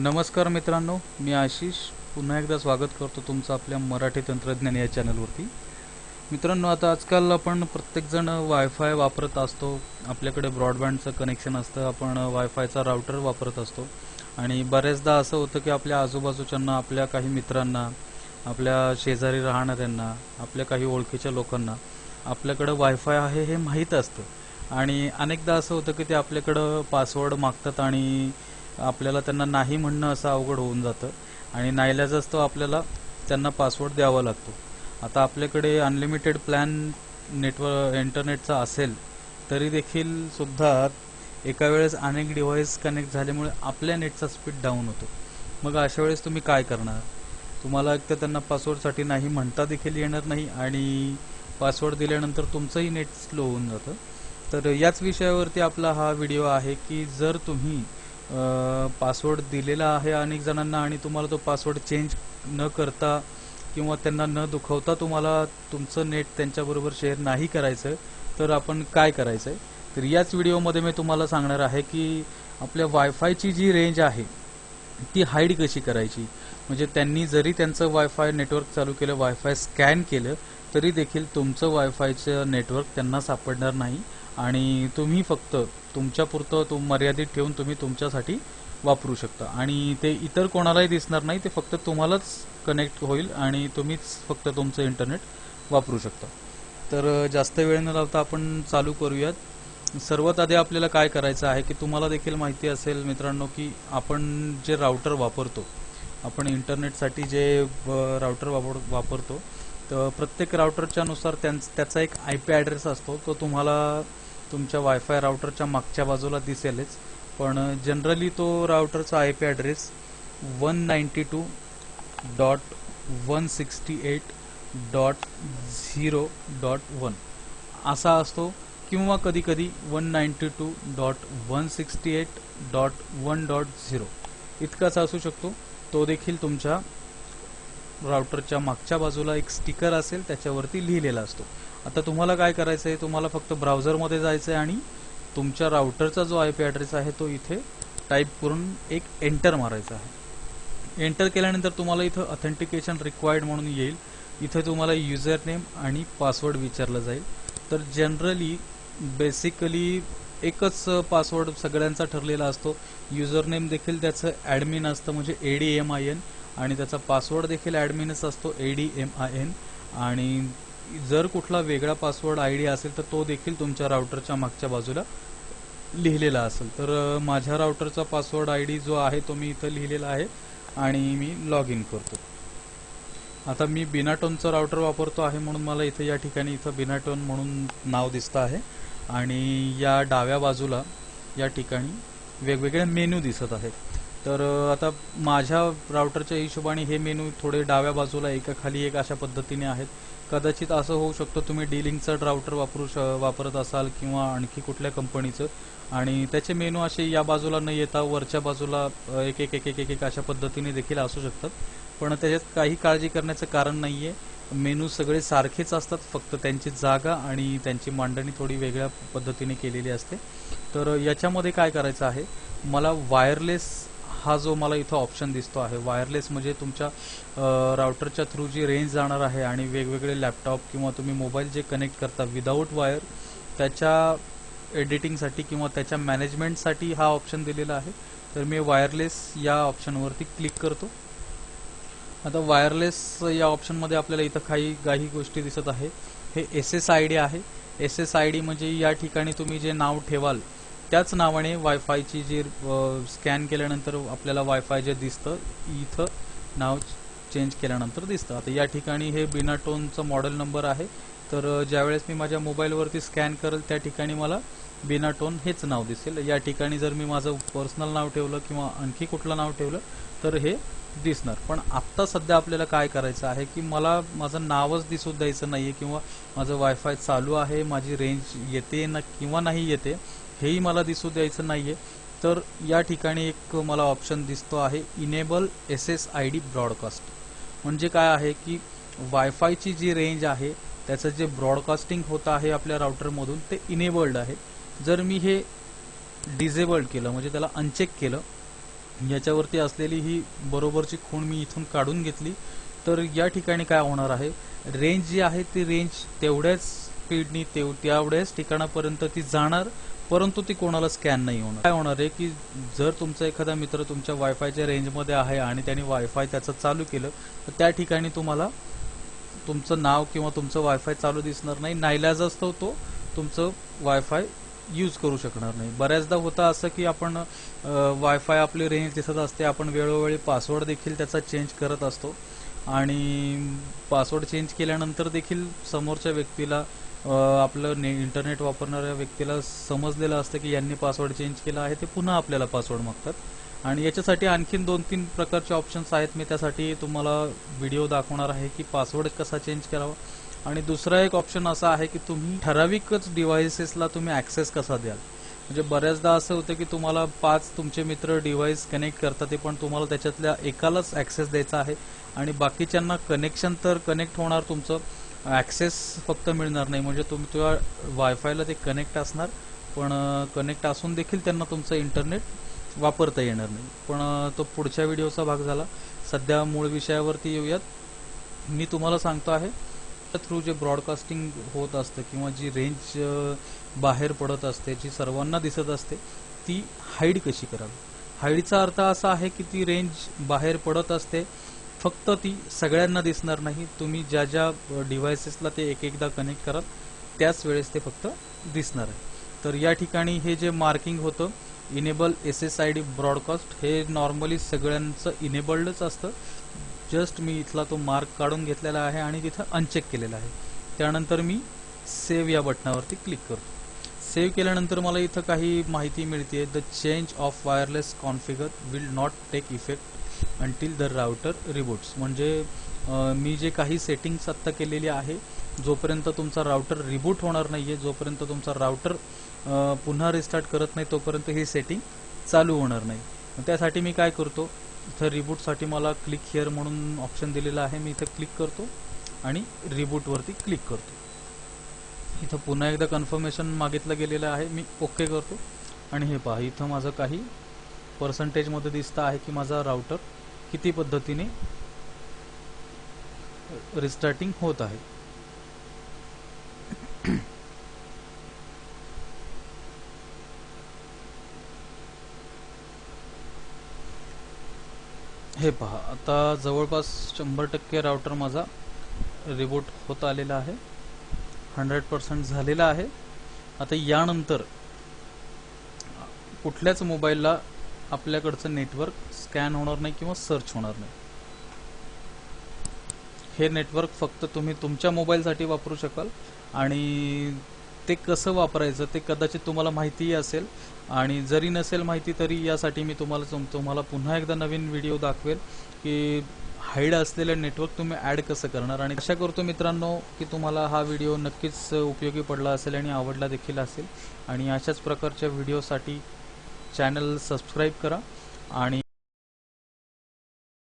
नमस्कार मित्रांनो मी आशिष. पुन्हा एकदा स्वागत करतो तुमचं आपल्या मराठी तंत्रज्ञान या चॅनलवरती. मित्रांनो आता आजकाल आपण प्रत्येकजण वायफाय वापरत असतो. आपल्याकडे ब्रॉडबँडचं कनेक्शन असतं. आपण वायफायचा राउटर वापरत असतो. आणि बऱ्याचदा असं होतं की आपल्या आजूबाजूच्यांना आपल्या काही मित्रांना आपल्या शेजारी राहणाऱ्यांना आपल्या काही ओळखीच्या लोकांना आपल्याकडं वायफाय आहे हे माहीत असतं. आणि अनेकदा असं होतं की ते आपल्याकडं पासवर्ड मागतात आणि आपल्याला त्यांना नाही म्हणणं असं अवघड होऊन जातं. आणि नाईलाजाच तो आपल्याला त्यांना पासवर्ड द्यावा लागतो. आता आपल्याकडे अनलिमिटेड प्लॅन नेटवर्क इंटरनेटचा असेल तरी देखील सुद्धा एका वेळेस अनेक डिव्हाइस कनेक्ट झाल्यामुळे आपल्या नेटचा स्पीड डाऊन होतो. मग अशा वेळेस तुम्ही काय करणार? तुम्हाला एक तर त्यांना पासवर्डसाठी नाही म्हणता देखील येणार नाही आणि पासवर्ड दिल्यानंतर तुमचंही नेट स्लो होऊन जातं. तर याच विषयावरती आपला हा व्हिडिओ आहे की जर तुम्ही पासवर्ड दिलेला आहे अनेक जणांना आणि तुम्हाला तो पासवर्ड चेंज न करता किंवा त्यांना न दुखवता तुम्हाला तुमचं नेट त्यांच्याबरोबर शेअर नाही करायचं तर आपण काय करायचं आहे तर याच व्हिडिओमध्ये मी तुम्हाला सांगणार आहे की आपल्या वायफायची जी रेंज आहे ती हाईड कशी करायची? म्हणजे त्यांनी जरी त्यांचं वायफाय नेटवर्क चालू केलं वायफाय स्कॅन केलं तरी देखील तुमचं वायफायचं नेटवर्क त्यांना सापडणार नाही. आणि तुम्ही फक्त तुमच्यापुरतं तुम मर्यादित ठेवून तुम्ही तुमच्यासाठी वापरू शकता. आणि ते इतर कोणालाही दिसणार नाही ते फक्त तुम्हालाच कनेक्ट होईल आणि तुम्हीच फक्त तुमचं इंटरनेट वापरू शकता. तर जास्त वेळ न लावता आपण चालू करूयात. सर्वात आधी आपल्याला काय करायचं आहे की तुम्हाला देखील माहिती असेल मित्रांनो की आपण जे राउटर वापरतो आपण इंटरनेटसाठी जे राउटर वापर वापरतो तर प्रत्येक राऊटरच्यानुसार नुसार त्याचा एक आय पी ॲड्रेस असतो तो तुम्हाला तुमच्या वायफाय राउटरच्या मागच्या बाजूला दिसेलच. पण जनरली तो राउटरचा I P address one ninety two dot one sixty eight dot zero dot one असा असतो किंवा कधी कधी one ninety two dot one sixty eight dot one dot zero इतकाच असू शकतो. तो देखील तुमच्या राउटरच्या मागच्या बाजूला एक स्टिकर असेल त्याच्यावरती लिहिलेला असतो. आता तुम्हाला काय करायचं आहे तुम्हाला फक्त ब्राउझरमध्ये जायचं आहे आणि तुमच्या राउटरचा जो आय पी ॲड्रेस आहे तो इथे टाईप करून एक एंटर मारायचा आहे. एंटर केल्यानंतर तुम्हाला इथं ऑथेंटिकेशन रिक्वायर्ड म्हणून येईल. इथे तुम्हाला युजर नेम आणि पासवर्ड विचारलं जाईल. तर जनरली बेसिकली एकच पासवर्ड सगळ्यांचा ठरलेला असतो. युजर नेम देखील त्याचं ॲडमिन असतं म्हणजे A D M I N आणि त्याचा पासवर्ड देखील ॲडमिनच असतो A D M I N आणि जर कुठला वेगळा पासवर्ड आय डी असेल तर तो देखील तुमच्या राउटरच्या मागच्या बाजूला लिहिलेला असेल. तर माझ्या राउटरचा पासवर्ड आय डी जो आहे तो मी इथं लिहिलेला आहे आणि मी लॉग इन करतो. आता मी बिनाटोनचा राउटर वापरतो आहे म्हणून मला इथं या ठिकाणी इथं बिनाटोन म्हणून नाव दिसतं आहे. आणि या डाव्या बाजूला या ठिकाणी वेगवेगळे मेन्यू दिसत आहेत. तर आता माझ्या राउटरच्या हिशोबाने हे मेनू थोडे डाव्या बाजूला एका खाली एक अशा पद्धतीने आहेत. कदाचित असं होऊ शकतं तुम्ही डीलिंगचं राउटर वापरू श वापरत असाल किंवा आणखी कुठल्या कंपनीचं आणि त्याचे मेनू असे या बाजूला न येता वरच्या बाजूला एक एक एक एक एक एक अशा पद्धतीने देखील असू शकतात. पण त्याच्यात काही काळजी करण्याचं कारण नाही आहे मेनू सगळे सारखेच असतात फक्त त्यांची जागा आणि त्यांची मांडणी थोडी वेगळ्या पद्धतीने केलेली असते. तर याच्यामध्ये काय करायचं आहे? मला वायरलेस हा जो मला इथं ऑप्शन दिसतो आहे वायरलेस म्हणजे तुमच्या राउटरच्या थ्रू जी रेंज जाणार आहे आणि वेगवेगळे लॅपटॉप किंवा तुम्ही मोबाईल जे कनेक्ट करता विदाऊट वायर त्याच्या एडिटिंगसाठी किंवा त्याच्या मॅनेजमेंटसाठी हा ऑप्शन दिलेला आहे. तर मी वायरलेस या ऑप्शनवरती क्लिक करतो. आता वायरलेस या ऑप्शनमध्ये आपल्याला इथं काही काही गोष्टी दिसत आहे. हे एस एस आय डी आहे. एस एस आय डी म्हणजे या ठिकाणी तुम्ही जे नाव ठेवाल त्याच नावाने वायफायची जी स्कॅन केल्यानंतर आपल्याला वायफाय जे दिसतं इथं नाव चेंज केल्यानंतर दिसतं. आता या ठिकाणी हे बिनाटोनचं मॉडेल नंबर आहे. तर ज्यावेळेस मी माझ्या मोबाईलवरती स्कॅन करेल त्या ठिकाणी मला बिनाटोन हेच नाव दिसेल. या ठिकाणी जर मी माझं पर्सनल नाव ठेवलं किंवा आणखी कुठलं नाव ठेवलं तर हे दिसणार. पण आत्ता सध्या आपल्याला काय करायचं आहे की मला माझं नावच दिसू द्यायचं नाही आहे किंवा माझं वायफाय चालू आहे माझी रेंज येते ना किंवा नाही येते हेही मला दिसू द्यायचं नाही आहे तर या ठिकाणी एक मला ऑप्शन दिसतो आहे enable S S I D broadcast म्हणजे काय आहे की वायफायची जी रेंज आहे त्याचं जे ब्रॉडकास्टिंग होत आहे आपल्या राउटरमधून ते इनेबल्ड आहे. जर मी हे डिझेबल्ड केलं म्हणजे त्याला अनचेक केलं याच्यावरती असलेली ही बरोबरची खूण मी इथून काढून घेतली. तर या ठिकाणी काय होणार आहे? रेंज जी आहे ती रेंज तेवढ्याच स्पीडनी तेव तेवढ्याच ठिकाणापर्यंत ती जाणार परंतु ती कोणाला स्कॅन नाही होणार. काय होणार आहे की जर तुमचा एखादा मित्र तुमच्या वायफायच्या रेंजमध्ये आहे आणि त्याने वायफाय त्याचं चालू केलं तर त्या ठिकाणी तुम्हाला तुमचं नाव किंवा तुमचं वायफाय चालू दिसणार नाही. नाईलाज असतो तो तुमचं वायफाय यूज करू शकणार नाही. बऱ्याचदा होतं असं की आपण वायफाय आपली रेंज दिसत असते आपण वेळोवेळी पासवर्ड देखील त्याचा चेंज करत असतो. आणि पासवर्ड चेंज केल्यानंतर देखील समोरच्या व्यक्तीला आपलं ने इंटरनेट वापरणाऱ्या व्यक्तीला समजलेलं असतं की यांनी पासवर्ड चेंज केला आहे ते पुन्हा आपल्याला पासवर्ड मागतात. आणि याच्यासाठी आणखीन दोन तीन प्रकारचे ऑप्शन्स आहेत. मी त्यासाठी तुम्हाला व्हिडिओ दाखवणार आहे की पासवर्ड कसा चेंज करावा. आणि दुसरा एक ऑप्शन असा आहे की तुम्ही ठराविकच डिव्हायसेसला तुम्ही ॲक्सेस कसा द्याल? म्हणजे बऱ्याचदा असं होतं की तुम्हाला पाच तुमचे मित्र डिव्हाइस कनेक्ट करतात ते पण तुम्हाला त्याच्यातल्या एकालाच ॲक्सेस द्यायचा आहे. आणि बाकीच्यांना कनेक्शन तर कनेक्ट होणार तुमचं ॲक्सेस फक्त मिळणार नाही. म्हणजे तुमच्या वायफायला ते कनेक्ट असणार पण कनेक्ट असून देखील त्यांना तुमचं इंटरनेट वापरता येणार नाही. पण तो पुढच्या व्हिडिओचा भाग झाला. सध्या मूळ विषयावरती येऊयात. मी तुम्हाला सांगतो आहे थ्रू जे ब्रॉडकास्टिंग होत असतं किंवा जी रेंज बाहेर पडत असते जी सर्वांना दिसत असते ती हाईड कशी करावी? हाईडचा अर्थ असा आहे की ती रेंज बाहेर पडत असते फक्त ती सगळ्यांना दिसणार नाही. तुम्ही ज्या ज्या डिव्हायसेसला ते एक एकदा कनेक्ट कराल त्याच वेळेस ते फक्त दिसणार आहे. तर या ठिकाणी हे जे मार्किंग होतं enable S S I D broadcast हे नॉर्मली सगळ्यांचं इनेबल्डच असतं. जस्ट मी इथला तो मार्क काढून घेतलेला आहे आणि तिथं अनचेक केलेला आहे. त्यानंतर मी सेव्ह या बटनावरती क्लिक करतो. सेव्ह केल्यानंतर मला इथं काही माहिती मिळते the change of wireless configure will not take effect until the router reboots म्हणजे मी जे काही सेटिंग्स आत्ता केलेली आहे जोपर्यंत तुमचा राउटर रिबूट होणार नाही आहे जोपर्यंत तुमचा राउटर पुन्हा रिस्टार्ट करत नाही तोपर्यंत ही सेटिंग चालू होणार नाही. मग त्यासाठी मी काय करतो? इथं रिबूटसाठी मला क्लिक हिअर म्हणून ऑप्शन दिलेलं आहे. मी इथं क्लिक करतो आणि रिबूटवरती क्लिक करतो. इथं पुन्हा एकदा कन्फर्मेशन मागितलं गेलेलं आहे. मी ओके करतो. आणि हे पहा इथं माझं काही पर्सेंटेजमध्ये दिसतं आहे की माझा राउटर किती पद्धतीने रिस्टार्टिंग होत आहे. हे पहा आता जवळपास शंभर टक्के राउटर माझा रिबूट होत आलेला आहे. हंड्रेड पर्सेंट झालेला आहे. आता यानंतर कुठल्याच मोबाईलला आपल्याकडचं नेटवर्क स्कॅन होणार नाही किंवा सर्च होणार नाही. हे नेटवर्क फक्त तुम्ही तुमच्या मोबाईलसाठी वापरू शकाल आणि ते कसं वापरायचं ते कदाचित तुम्हाला माहितीही असेल. आणि जरी नसेल माहिती तरी यासाठी मी तुम्हाला तुम- तुम्हाला पुन्हा एकदा नवीन व्हिडिओ दाखवेल की हाईड असलेलं नेटवर्क तुम्ही ॲड कसं करणार. आणि आशा करतो मित्रांनो की तुम्हाला हा व्हिडिओ नक्कीच उपयोगी पडला असेल आणि आवडला देखील असेल. आणि अशाच प्रकारच्या व्हिडिओसाठी चॅनल सबस्क्राईब करा आणि